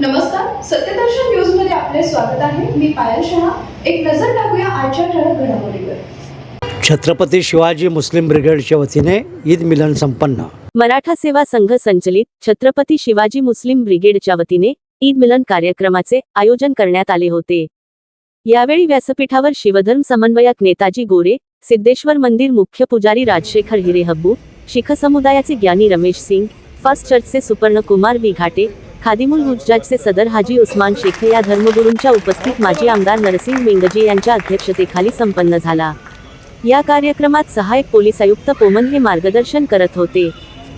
नमस्कार सत्यदर्शन न्यूजमध्ये आपले स्वागत आहे. मी पायल शहा. एक नजर टाकूया आजच्या ठळक घडामोडीवर. छत्रपती शिवाजी मुस्लिम ब्रिगेडच्या वतीने ईद मिलन संपन्न. मराठा सेवा संघ संचलित छत्रपती शिवाजी मुस्लिम ब्रिगेडच्या वतीने ईद मिलन कार्यक्रमाचे आयोजन करण्यात आले होते. यावेळी व्यासपीठावर शिवधर्म समन्वयक नेताजी गोरे सिद्धेश्वर मंदिर मुख्य पुजारी राजशेखर हिरे हब्बू शिख समुदायाचे ज्ञानी रमेश सिंग फर्स्ट चर्चचे सुपर्णकुमार बी घाटे खादिमुल हुज्जाजचे सदर हाजी उस्मान शेख या धर्मगुरूंच्या उपस्थित माजी आमदार नरसिंग मेंगजे यांच्या अध्यक्षतेखाली संपन्न झाला. या कार्यक्रमात सहायक पोलीस आयुक्त पोमन हे मार्गदर्शन करत होते.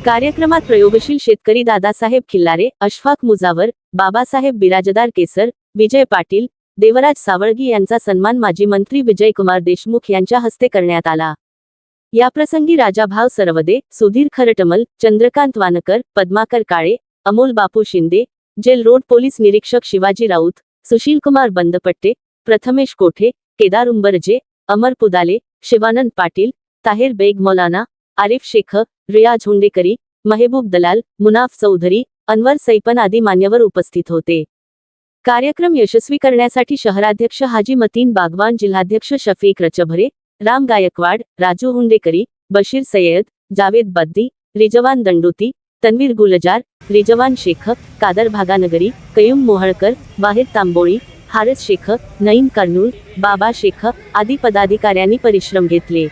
कार्यक्रमात प्रयोगशील शेतकरी दादासाहेब खिल्लारे अशफाक मुजावर बाबासाहेब बिराजदार केसर विजय पाटील देवराज सावळगी यांचा सन्मान माजी मंत्री विजयकुमार देशमुख यांच्या हस्ते करण्यात आला. याप्रसंगी Rajabhau Sarvade Sudhir Kharatmal Chandrakant Vankar Padmakar Kale Amol Bapu Shinde jail road police निरीक्षक शिवाजी राऊत सुशील कुमार बंदपट्टे प्रथमेश कोठे केदार उंबरजे अमर पुदाले शिवानंद पाटील ताहेर बेग मौलाना आरिफ शेख रियाज हुंडेकरी महबूब दलाल मुनाफ चौधरी अनवर सैपन आदी मान्यवर उपस्थित होते कार्यक्रम यशस्वी करण्यासाठी शहराध्यक्ष हाजी मतीन बागवान जिल्हाध्यक्ष शफीक रचभरे राम गायकवाड राजू हुंडेकरी बशीर सय्यद जावेद बद्दी रिजवान दंडोती तन्वीर गुलजार रिजवान शेख कादर भागानगरी कयूम मोहळकर वाहिद तांबोळी हारस शेख नईम कर्नूल बाबा शेख आदी पदाधिकाऱ्यांनी परिश्रम घेतले.